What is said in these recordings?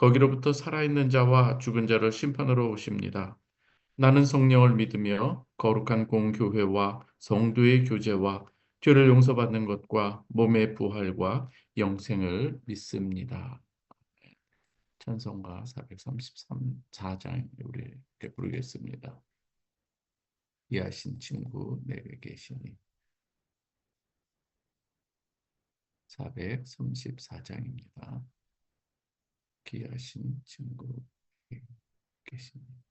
거기로부터 살아있는 자와 죽은 자를 심판으로 오십니다. 나는 성령을 믿으며 거룩한 공교회와 성도의 교제와 죄를 용서받는 것과 몸의 부활과 영생을 믿습니다. 찬송가 433 4장 우리 부르겠습니다. 이하신 친구 내게 계시니 434장입니다. 귀하신 친구 계시니 귀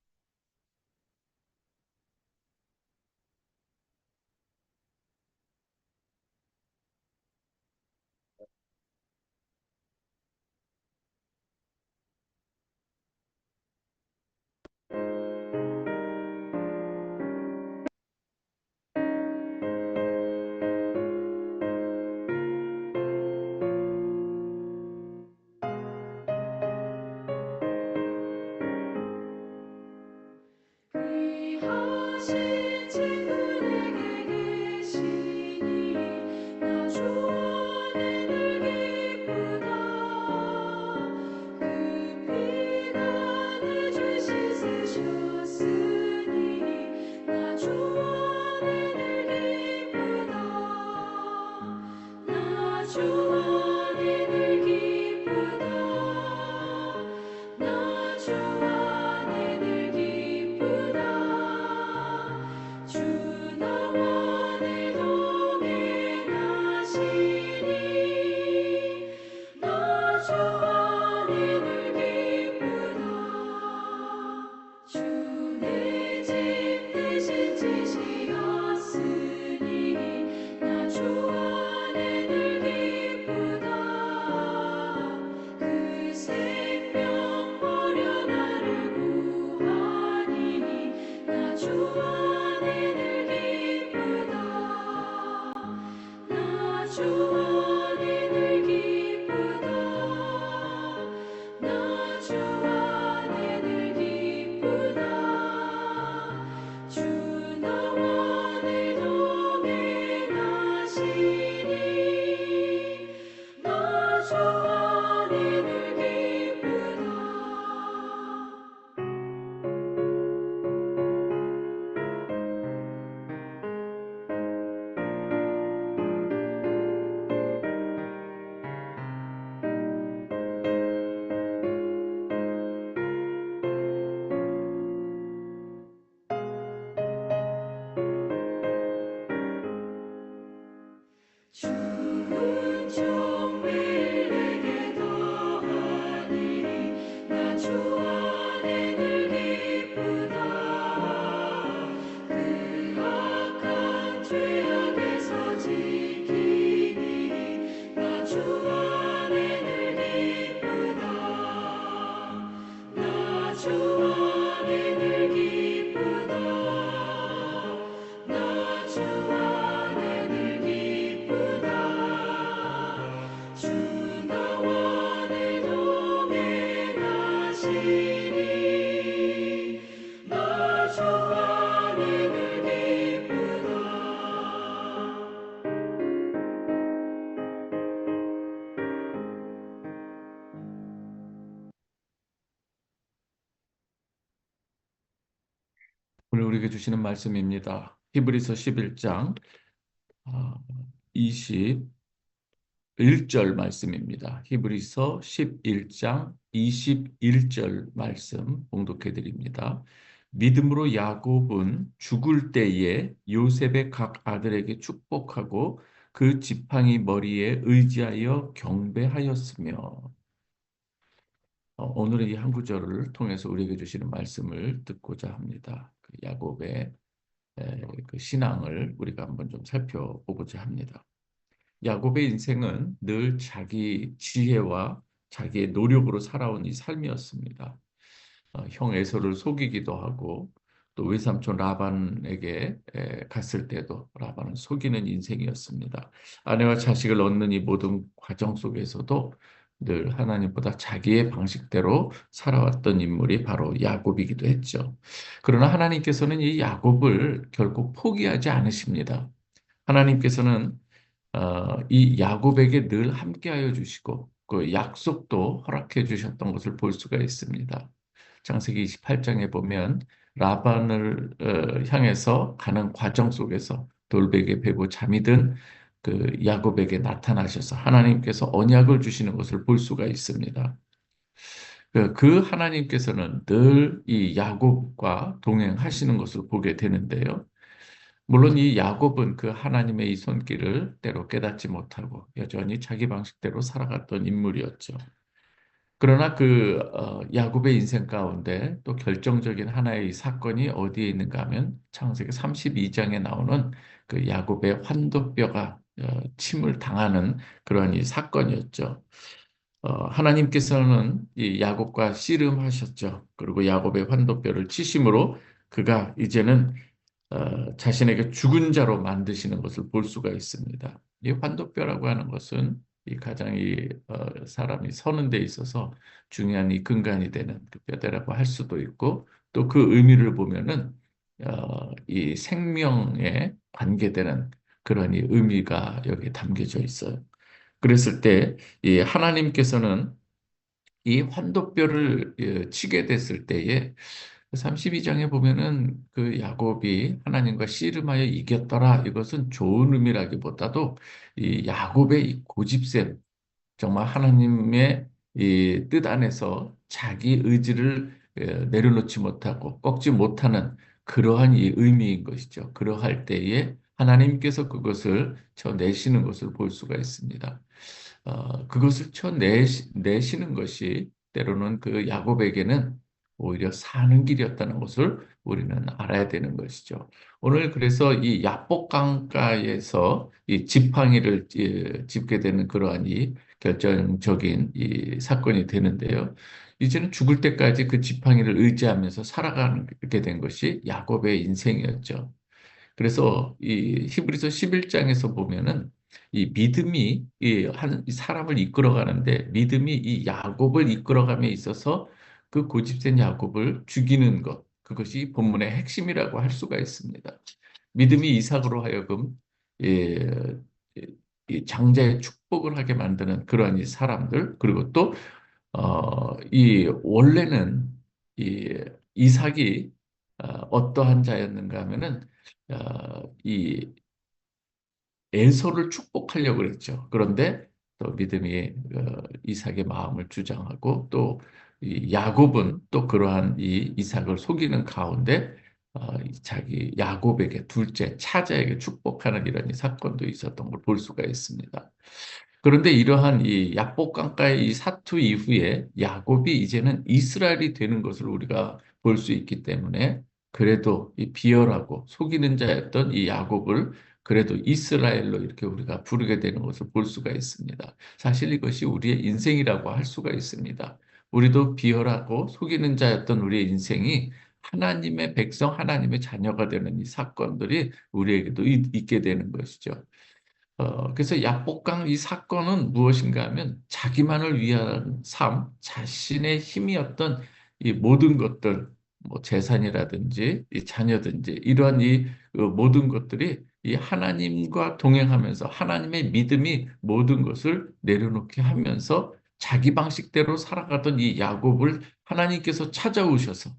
주시는 말씀입니다. 히브리서 11장 21절 말씀입니다. 히브리서 11장 21절 말씀 봉독해 드립니다. 믿음으로 야곱은 죽을 때에 요셉의 각 아들에게 축복하고 그 지팡이 머리에 의지하여 경배하였으며 어, 오늘의 이 한 구절을 통해서 우리에게 주시는 말씀을 듣고자 합니다. 그 야곱의 에, 그 신앙을 우리가 한번 좀 살펴보고자 합니다. 야곱의 인생은 늘 자기 지혜와 자기의 노력으로 살아온 이 삶이었습니다. 어, 형 에서를 속이기도 하고 또 외삼촌 라반에게 에, 갔을 때도 라반을 속이는 인생이었습니다. 아내와 자식을 얻는 이 모든 과정 속에서도 늘 하나님보다 자기의 방식대로 살아왔던 인물이 바로 야곱이기도 했죠. 그러나 하나님께서는 이 야곱을 결국 포기하지 않으십니다. 하나님께서는 어, 이 야곱에게 늘 함께하여 주시고 그 약속도 허락해 주셨던 것을 볼 수가 있습니다. 창세기 28장에 보면 라반을 어, 향해서 가는 과정 속에서 돌베개 베고 잠이 든 그 야곱에게 나타나셔서 하나님께서 언약을 주시는 것을 볼 수가 있습니다. 그- 그 하나님께서는 늘 이 야곱과 동행하시는 것을 보게 되는데요. 물론 이 야곱은 그 하나님의 이 손길을 때로 깨닫지 못하고 여전히 자기 방식대로 살아갔던 인물이었죠. 그러나 그 어, 야곱의 인생 가운데 또 결정적인 하나의 이 사건이 어디에 있는가 하면 창세기 32장에 나오는 그 야곱의 환도뼈가 어, 침을 당하는 그러한 이 사건이었죠. 어, 하나님께서는 이 야곱과 씨름하셨죠. 그리고 야곱의 환도뼈를 치심으로 그가 이제는 어, 자신에게 죽은 자로 만드시는 것을 볼 수가 있습니다. 이 환도뼈라고 하는 것은 이 가장 이 어, 사람이 서는 데 있어서 중요한 이 근간이 되는 그 뼈대라고 할 수도 있고 또 그 의미를 보면은 어, 이 생명에 관계되는 그런 이 의미가 여기 담겨져 있어요. 그랬을 때이 하나님께서는 이 환도뼈를 예, 치게 됐을 때에 32장에 보면은 그 야곱이 하나님과 씨름하여 이겼더라. 이것은 좋은 의미라기보다도 이 야곱의 이 고집셈, 정말 하나님의 이 뜻 안에서 자기 의지를 에, 내려놓지 못하고 꺾지 못하는 그러한 이 의미인 것이죠. 그러할 때에 하나님께서 그것을 쳐내시는 것을 볼 수가 있습니다. 어, 그것을 쳐내시는 것이 때로는 그 야곱에게는 오히려 사는 길이었다는 것을 우리는 알아야 되는 것이죠. 오늘 그래서 이 야복강가에서 이 지팡이를 예, 짚게 되는 그러한 이 결정적인 이 사건이 되는데요. 이제는 죽을 때까지 그 지팡이를 의지하면서 살아가게 된 것이 야곱의 인생이었죠. 그래서 이 히브리서 11장에서 보면은 이 믿음이 이 한 사람을 이끌어가는데 믿음이 이 야곱을 이끌어감에 있어서 그 고집센 야곱을 죽이는 것 그것이 본문의 핵심이라고 할 수가 있습니다. 믿음이 이삭으로 하여금 예, 이 장자의 축복을 하게 만드는 그러한 이 사람들 그리고 또 어, 이 원래는 이 이삭이 어, 어떠한 자였는가 하면은 어, 이 에서를 축복하려고 그랬죠. 그런데 또 믿음이 어, 이삭의 마음을 주장하고 또이 야곱은 또 그러한 이 이삭을 속이는 가운데 어, 자기 야곱에게 둘째 차자에게 축복하는 이런 이 사건도 있었던 걸 볼 수가 있습니다. 그런데 이러한 이 야복강가의 이 사투 이후에 야곱이 이제는 이스라엘이 되는 것을 우리가 볼 수 있기 때문에 그래도 이 비열하고 속이는 자였던 이 야곱을 그래도 이스라엘로 이렇게 우리가 부르게 되는 것을 볼 수가 있습니다. 사실 이것이 우리의 인생이라고 할 수가 있습니다. 우리도 비열하고 속이는 자였던 우리의 인생이 하나님의 백성, 하나님의 자녀가 되는 이 사건들이 우리에게도 있- 있게 되는 것이죠. 어, 그래서 약복강 이 사건은 무엇인가 하면 자기만을 위한 삶, 자신의 힘이었던 이 모든 것들, 뭐 재산이라든지 이 자녀든지 이러한 이 어, 모든 것들이 이 하나님과 동행하면서 하나님의 믿음이 모든 것을 내려놓게 하면서 자기 방식대로 살아가던 이 야곱을 하나님께서 찾아오셔서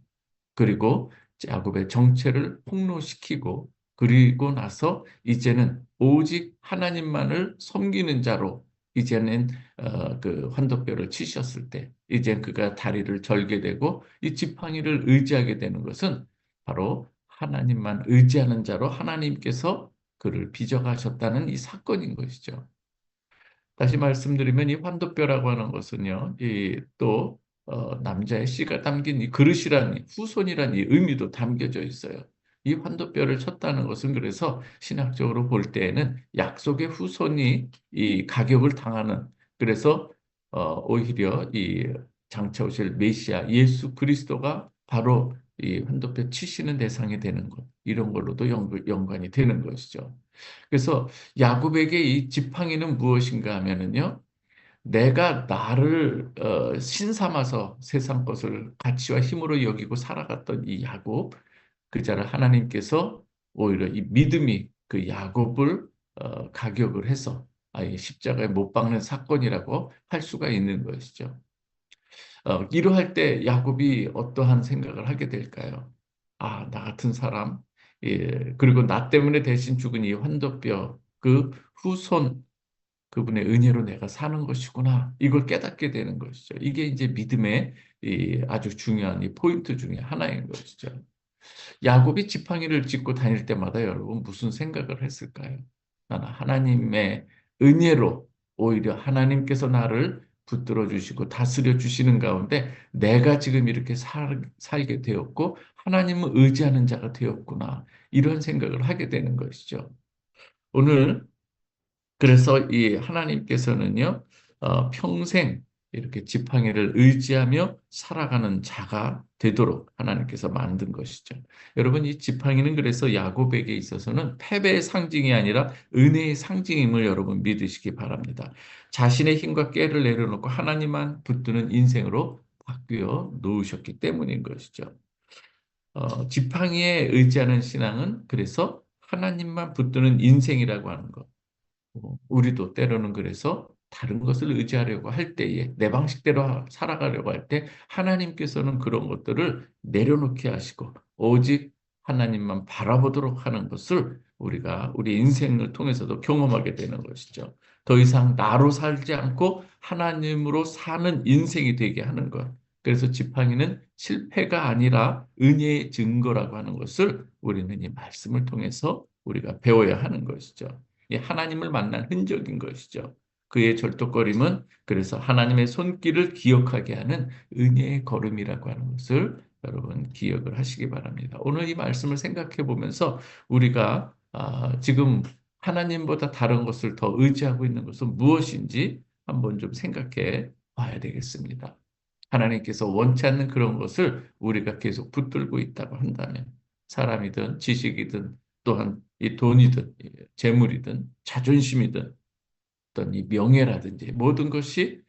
그리고 야곱의 정체를 폭로시키고 그리고 나서 이제는 오직 하나님만을 섬기는 자로 이제는 어, 그 환도뼈를 치셨을 때 이제 그가 다리를 절게 되고 이 지팡이를 의지하게 되는 것은 바로 하나님만 의지하는 자로 하나님께서 그를 빚어가셨다는 이 사건인 것이죠. 다시 말씀드리면 이 환도뼈라고 하는 것은요, 이또 어, 남자의 씨가 담긴 이 그릇이란 이 후손이란 이 의미도 담겨져 있어요. 이 환도뼈를 쳤다는 것은 그래서 신학적으로 볼 때에는 약속의 후손이 이 가격을 당하는 그래서 어, 오히려 이 장차 오실 메시아 예수 그리스도가 바로 이 환도표 치시는 대상이 되는 것 이런 걸로도 연, 연관 이 되는 것이죠. 그래서 야곱에게 이 지팡이는 무엇인가 하면은요. 내가 나를 어, 신삼아서 세상 것을 가치와 힘으로 여기고 살아갔던 이 야곱 그 자를 하나님께서 오히려 이 믿음이 그 야곱을 어, 가격을 해서 아예 십자가에 못 박는 사건이라고 할 수가 있는 것이죠. 어, 이러할 때 야곱이 어떠한 생각을 하게 될까요? 아, 나 같은 사람, 예, 그리고 나 때문에 대신 죽은 이 환도뼈, 그 후손, 그분의 은혜로 내가 사는 것이구나. 이걸 깨닫게 되는 것이죠. 이게 이제 믿음의 이 아주 중요한 이 포인트 중에 하나인 것이죠. 야곱이 지팡이를 짚고 다닐 때마다 여러분 무슨 생각을 했을까요? 나는 하나님의 은혜로 오히려 하나님께서 나를 붙들어 주시고 다스려 주시는 가운데 내가 지금 이렇게 살, 살게 되었고 하나님을 의지하는 자가 되었구나. 이런 생각을 하게 되는 것이죠. 오늘 그래서 이 하나님께서는요, 어, 평생 이렇게 지팡이를 의지하며 살아가는 자가 되도록 하나님께서 만든 것이죠. 여러분, 이 지팡이는 그래서 야곱에게 있어서는 패배의 상징이 아니라 은혜의 상징임을 여러분 믿으시기 바랍니다. 자신의 힘과 깨를 내려놓고 하나님만 붙드는 인생으로 바뀌어 놓으셨기 때문인 것이죠. 어, 지팡이에 의지하는 신앙은 그래서 하나님만 붙드는 인생이라고 하는 것. 어, 우리도 때로는 그래서 다른 것을 의지하려고 할 때에 내 방식대로 살아가려고 할 때 하나님께서는 그런 것들을 내려놓게 하시고 오직 하나님만 바라보도록 하는 것을 우리가 우리 인생을 통해서도 경험하게 되는 것이죠. 더 이상 나로 살지 않고 하나님으로 사는 인생이 되게 하는 것. 그래서 지팡이는 실패가 아니라 은혜의 증거라고 하는 것을 우리는 이 말씀을 통해서 우리가 배워야 하는 것이죠. 하나님을 만난 흔적인 것이죠. 그의 절도거림은 그래서 하나님의 손길을 기억하게 하는 은혜의 걸음이라고 하는 것을 여러분 기억을 하시기 바랍니다. 오늘 이 말씀을 생각해 보면서 우리가 아, 지금 하나님보다 다른 것을 더 의지하고 있는 것은 무엇인지 한번 좀 생각해 봐야 되겠습니다. 하나님께서 원치 않는 그런 것을 우리가 계속 붙들고 있다고 한다면 사람이든 지식이든 또한 이 돈이든 재물이든 자존심이든 어떤 이 명예라든지 모든 것이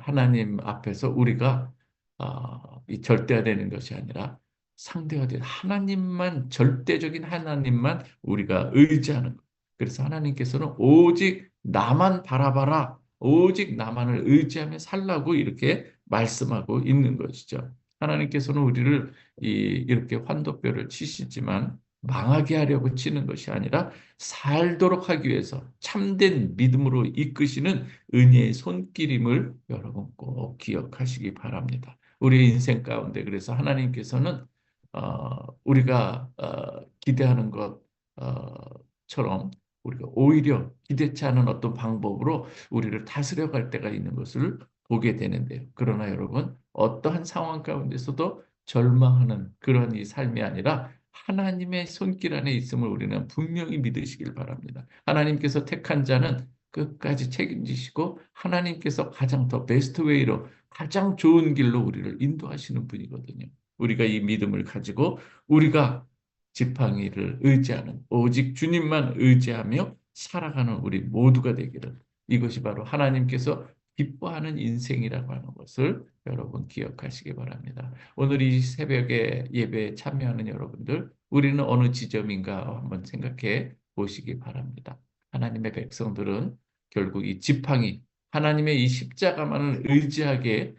하나님 앞에서 우리가 어, 이 절대화되는 것이 아니라 상대화된 하나님만 절대적인 하나님만 우리가 의지하는 것. 그래서 하나님께서는 오직 나만 바라봐라. 오직 나만을 의지하며 살라고 이렇게 말씀하고 있는 것이죠. 하나님께서는 우리를 이, 이렇게 환도뼈를 치시지만 망하게 하려고 치는 것이 아니라 살도록 하기 위해서 참된 믿음으로 이끄시는 은혜의 손길임을 여러분 꼭 기억하시기 바랍니다. 우리 인생 가운데 그래서 하나님께서는 어, 우리가 어, 기대하는 것처럼 우리가 오히려 기대치 않은 어떤 방법으로 우리를 다스려 갈 때가 있는 것을 보게 되는데요. 그러나 여러분 어떠한 상황 가운데서도 절망하는 그런 이 삶이 아니라 하나님의 손길 안에 있음을 우리는 분명히 믿으시길 바랍니다. 하나님께서 택한 자는 끝까지 책임지시고 하나님께서 가장 더 베스트 웨이로 가장 좋은 길로 우리를 인도하시는 분이거든요. 우리가 이 믿음을 가지고 우리가 지팡이를 의지하는 오직 주님만 의지하며 살아가는 우리 모두가 되기를 이것이 바로 하나님께서 기뻐하는 인생이라고 하는 것을 여러분 기억하시기 바랍니다. 오늘 이 새벽에 예배에 참여하는 여러분들, 우리는 어느 지점인가 한번 생각해 보시기 바랍니다. 하나님의 백성들은 결국 이 지팡이, 하나님의 이 십자가만을 의지하게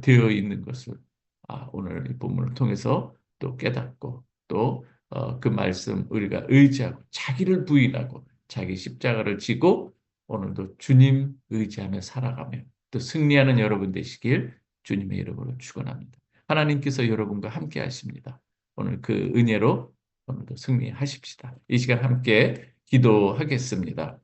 되어 있는 것을 아, 오늘 이 본문을 통해서 또 깨닫고 또그 어, 말씀 우리가 의지하고 자기를 부인하고 자기 십자가를 지고 오늘도 주님 의지하며 살아가며 또 승리하는 여러분 되시길 주님의 이름으로 축원합니다. 하나님께서 여러분과 함께 하십니다. 오늘 그 은혜로 오늘도 승리하십시다. 이 시간 함께 기도하겠습니다.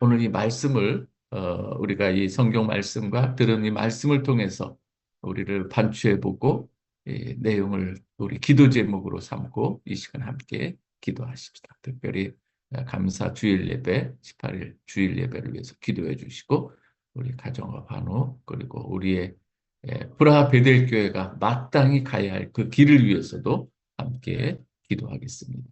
오늘 이 말씀을 어, 우리가 이 성경 말씀과 들은 이 말씀을 통해서 우리를 반추해 보고 이 내용을 우리 기도 제목으로 삼고 이 시간 함께 기도하십시다. 특별히 감사 주일 예배 18일 주일 예배를 위해서 기도해 주시고 우리 가정과 환우 그리고 우리의 예, 브라하 베델 교회가 마땅히 가야 할 그 길을 위해서도 함께 기도하겠습니다.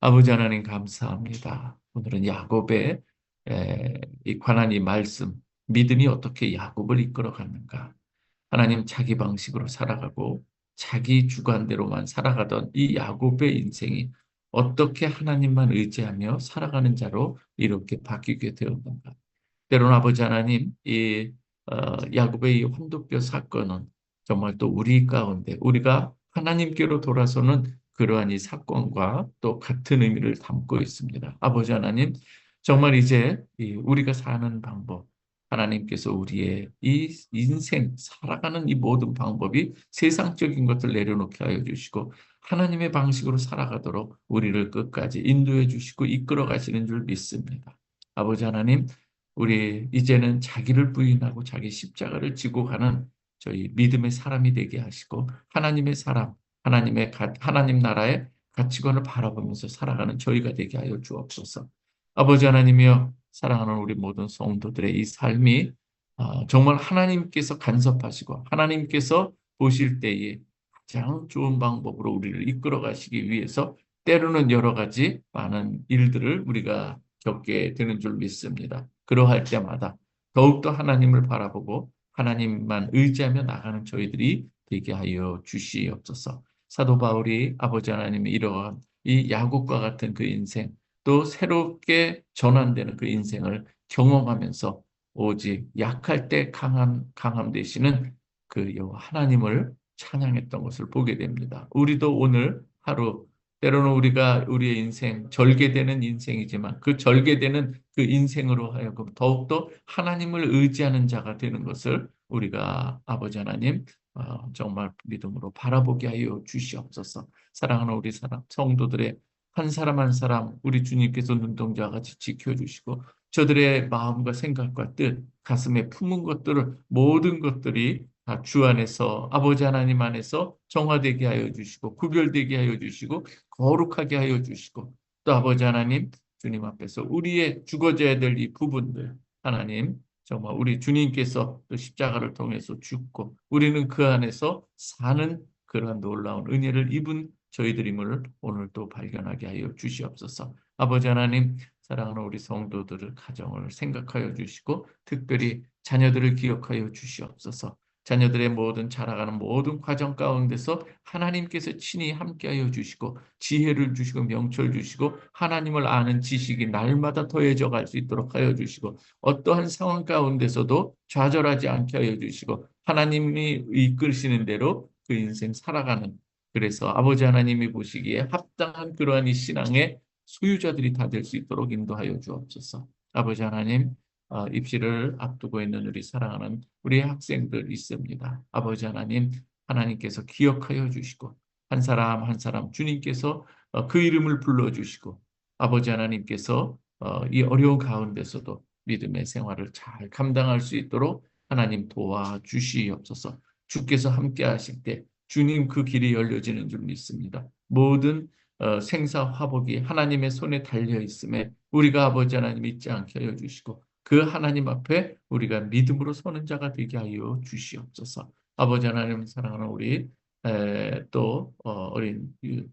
아버지 하나님 감사합니다. 오늘은 야곱의 에, 이 관한 이 말씀, 믿음이 어떻게 야곱을 이끌어 갔는가? 하나님 자기 방식으로 살아가고 자기 주관대로만 살아가던 이 야곱의 인생이 어떻게 하나님만 의지하며 살아가는 자로 이렇게 바뀌게 되었는가? 때로는 아버지 하나님, 이 어, 야곱의 이 환도뼈 사건은 정말 또 우리 가운데 우리가 하나님께로 돌아서는 그러한 이 사건과 또 같은 의미를 담고 있습니다. 아버지 하나님, 정말 이제 이 우리가 사는 방법, 하나님께서 우리의 이 인생 살아가는 이 모든 방법이 세상적인 것을 내려놓게 하여 주시고 하나님의 방식으로 살아가도록 우리를 끝까지 인도해 주시고 이끌어 가시는 줄 믿습니다. 아버지 하나님, 우리 이제는 자기를 부인하고 자기 십자가를 지고 가는 저희 믿음의 사람이 되게 하시고 하나님의 사람, 하나님의 가- 하나님 나라의 가치관을 바라보면서 살아가는 저희가 되게 하여 주옵소서. 아버지 하나님이여 사랑하는 우리 모든 성도들의 이 삶이 아, 정말 하나님께서 간섭하시고 하나님께서 보실 때에 가장 좋은 방법으로 우리를 이끌어 가시기 위해서 때로는 여러 가지 많은 일들을 우리가 겪게 되는 줄 믿습니다. 그러할 때마다 더욱더 하나님을 바라보고 하나님만 의지하며 나가는 저희들이 되게 하여 주시옵소서. 사도 바울이 아버지 하나님의 이러한 이 야곱과 같은 그 인생 또 새롭게 전환되는 그 인생을 경험하면서 오직 약할 때 강함 강함 되시는 그 여호와 하나님을 찬양했던 것을 보게 됩니다. 우리도 오늘 하루 때로는 우리가 우리의 인생 절개되는 인생이지만 그 절개되는 그 인생으로 하여금 더욱더 하나님을 의지하는 자가 되는 것을 우리가 아버지 하나님 어, 정말 믿음으로 바라보게 하여 주시옵소서. 사랑하는 우리 사람 성도들의 한 사람 한 사람 우리 주님께서 눈동자와 같이 지켜주시고 저들의 마음과 생각과 뜻 가슴에 품은 것들을 모든 것들이 다 주 안에서 아버지 하나님 안에서 정화되게 하여 주시고 구별되게 하여 주시고 거룩하게 하여 주시고 또 아버지 하나님 주님 앞에서 우리의 죽어져야 될 이 부분들 하나님 정말 우리 주님께서 또 십자가를 통해서 죽고 우리는 그 안에서 사는 그러한 놀라운 은혜를 입은 저희들임을 오늘 또 발견하게 하여 주시옵소서. 아버지 하나님 사랑하는 우리 성도들을 가정을 생각하여 주시고 특별히 자녀들을 기억하여 주시옵소서. 자녀들의 모든 자라가는 모든 과정 가운데서 하나님께서 친히 함께하여 주시고 지혜를 주시고 명철 주시고 하나님을 아는 지식이 날마다 더해져 갈 수 있도록 하여 주시고 어떠한 상황 가운데서도 좌절하지 않게 하여 주시고 하나님이 이끌시는 대로 그 인생 살아가는 그래서 아버지 하나님이 보시기에 합당한 그러한 이 신앙의 소유자들이 다 될 수 있도록 인도하여 주옵소서. 아버지 하나님 어, 입시를 앞두고 있는 우리 사랑하는 우리 학생들 있습니다. 아버지 하나님, 하나님께서 기억하여 주시고 한 사람 한 사람 주님께서 어, 그 이름을 불러 주시고 아버지 하나님께서 어, 이 어려운 가운데서도 믿음의 생활을 잘 감당할 수 있도록 하나님 도와 주시옵소서. 주께서 함께 하실 때 주님 그 길이 열려지는 줄 믿습니다. 모든 어, 생사 화복이 하나님의 손에 달려 있음에 우리가 아버지 하나님 잊지 않게 하여 주시고 그 하나님 앞에 우리가 믿음으로 서는 자가 되게 하여 주시옵소서. 아버지 하나님 사랑하는 우리 에, 또 어, 유-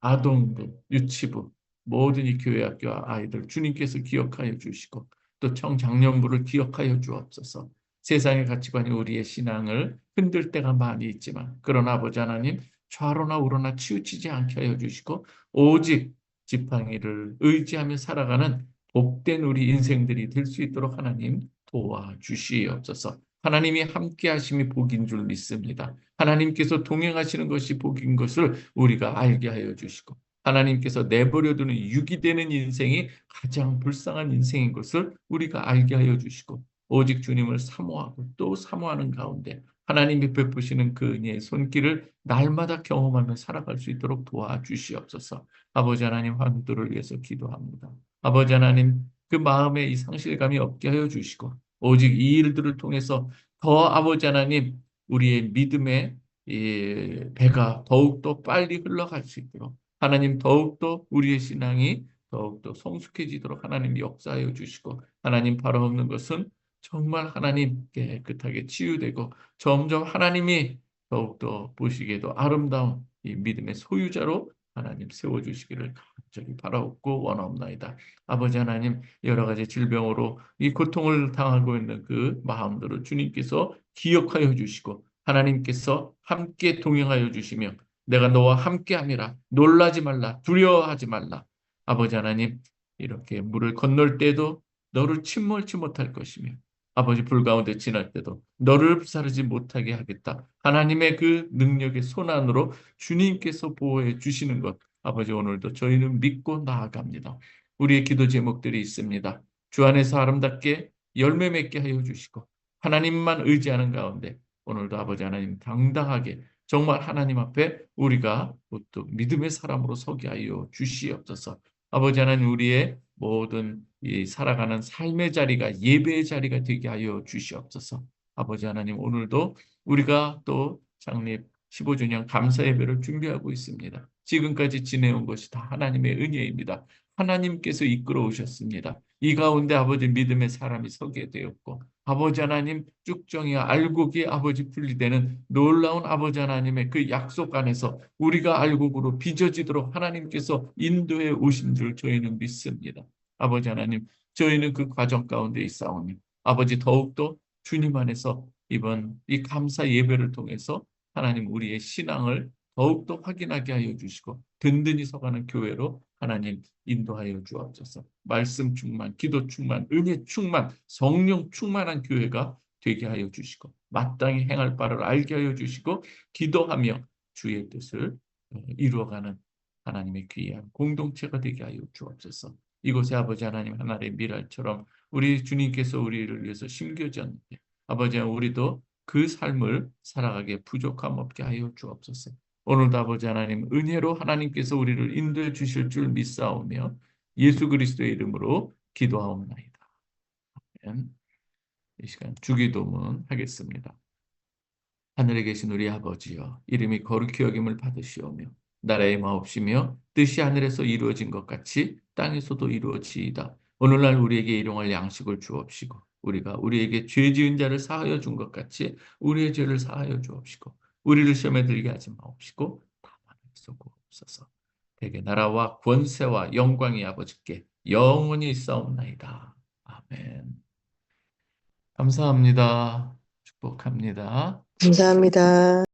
아동부, 유치부 모든 이 교회 학교 아이들 주님께서 기억하여 주시고 또 청장년부를 기억하여 주옵소서. 세상의 가치관이 우리의 신앙을 흔들 때가 많이 있지만 그러나 아버지 하나님 좌로나 우로나 치우치지 않게 하여 주시고 오직 지팡이를 의지하며 살아가는 복된 우리 인생들이 될 수 있도록 하나님 도와주시옵소서. 하나님이 함께 하심이 복인 줄 믿습니다. 하나님께서 동행하시는 것이 복인 것을 우리가 알게 하여 주시고 하나님께서 내버려 두는 유기되는 인생이 가장 불쌍한 인생인 것을 우리가 알게 하여 주시고 오직 주님을 사모하고 또 사모하는 가운데 하나님이 베푸시는 그 은혜의 손길을 날마다 경험하며 살아갈 수 있도록 도와주시옵소서. 아버지 하나님 환도를 위해서 기도합니다. 아버지 하나님 그 마음에 이 상실감이 없게 하여 주시고 오직 이 일들을 통해서 더 아버지 하나님 우리의 믿음의 이 배가 더욱더 빨리 흘러갈 수 있도록 하나님 더욱더 우리의 신앙이 더욱더 성숙해지도록 하나님 역사하여 주시고 하나님 바로 없는 것은 정말 하나님 깨끗하게 치유되고 점점 하나님이 더욱더 보시기에도 아름다운 이 믿음의 소유자로 하나님 세워주시기를 간절히 바라옵고 원하옵나이다. 아버지 하나님 여러 가지 질병으로 이 고통을 당하고 있는 그 마음들을 주님께서 기억하여 주시고 하나님께서 함께 동행하여 주시며 내가 너와 함께함이라 놀라지 말라 두려워하지 말라 아버지 하나님 이렇게 물을 건널 때도 너를 침몰치 못할 것이며 아버지 불 가운데 지날 때도 너를 불사르지 못하게 하겠다. 하나님의 그 능력의 손안으로 주님께서 보호해 주시는 것 아버지 오늘도 저희는 믿고 나아갑니다. 우리의 기도 제목들이 있습니다. 주 안에서 아름답게 열매 맺게 하여 주시고 하나님만 의지하는 가운데 오늘도 아버지 하나님 당당하게 정말 하나님 앞에 우리가 또 믿음의 사람으로 서게 하여 주시옵소서. 아버지 하나님 우리의 모든 이 살아가는 삶의 자리가 예배의 자리가 되게 하여 주시옵소서. 아버지 하나님 오늘도 우리가 또 창립 15주년 감사 예배를 준비하고 있습니다. 지금까지 지내온 것이 다 하나님의 은혜입니다. 하나님께서 이끌어 오셨습니다. 이 가운데 아버지 믿음의 사람이 서게 되었고 아버지 하나님 쭉정이와 알곡이 아버지 분리되는 놀라운 아버지 하나님의 그 약속 안에서 우리가 알곡으로 빚어지도록 하나님께서 인도해 오신 줄 저희는 믿습니다. 아버지 하나님 저희는 그 과정 가운데 있사오니 아버지 더욱더 주님 안에서 이번 이 감사 예배를 통해서 하나님 우리의 신앙을 더욱더 확인하게 하여 주시고 든든히 서가는 교회로 하나님 인도하여 주옵소서. 말씀 충만, 기도 충만, 은혜 충만, 성령 충만한 교회가 되게 하여 주시고 마땅히 행할 바를 알게 하여 주시고 기도하며 주의 뜻을 어, 이루어가는 하나님의 귀한 공동체가 되게 하여 주옵소서. 이곳에 아버지 하나님 하나의 미랄처럼 우리 주님께서 우리를 위해서 심겨졌는데 아버지 우리도 그 삶을 살아가게 부족함 없게 하여 주옵소서. 오늘도 아버지 하나님 은혜로 하나님께서 우리를 인도해 주실 줄 믿사오며 예수 그리스도의 이름으로 기도하옵나이다. 아멘. 이 시간 주기도문 하겠습니다. 하늘에 계신 우리 아버지여 이름이 거룩히 여김을 받으시오며 나라의 마옵시며 뜻이 하늘에서 이루어진 것 같이 땅에서도 이루어지이다. 오늘날 우리에게 일용할 양식을 주옵시고 우리가 우리에게 죄 지은 자를 사하여 준 것 같이 우리의 죄를 사하여 주옵시고 우리를 시험에 들게 하지 마옵시고 다만 쏘고옵소서. 대개 나라와 권세와 영광이 아버지께 영원히 있사옵나이다. 아멘. 감사합니다. 축복합니다. 감사합니다.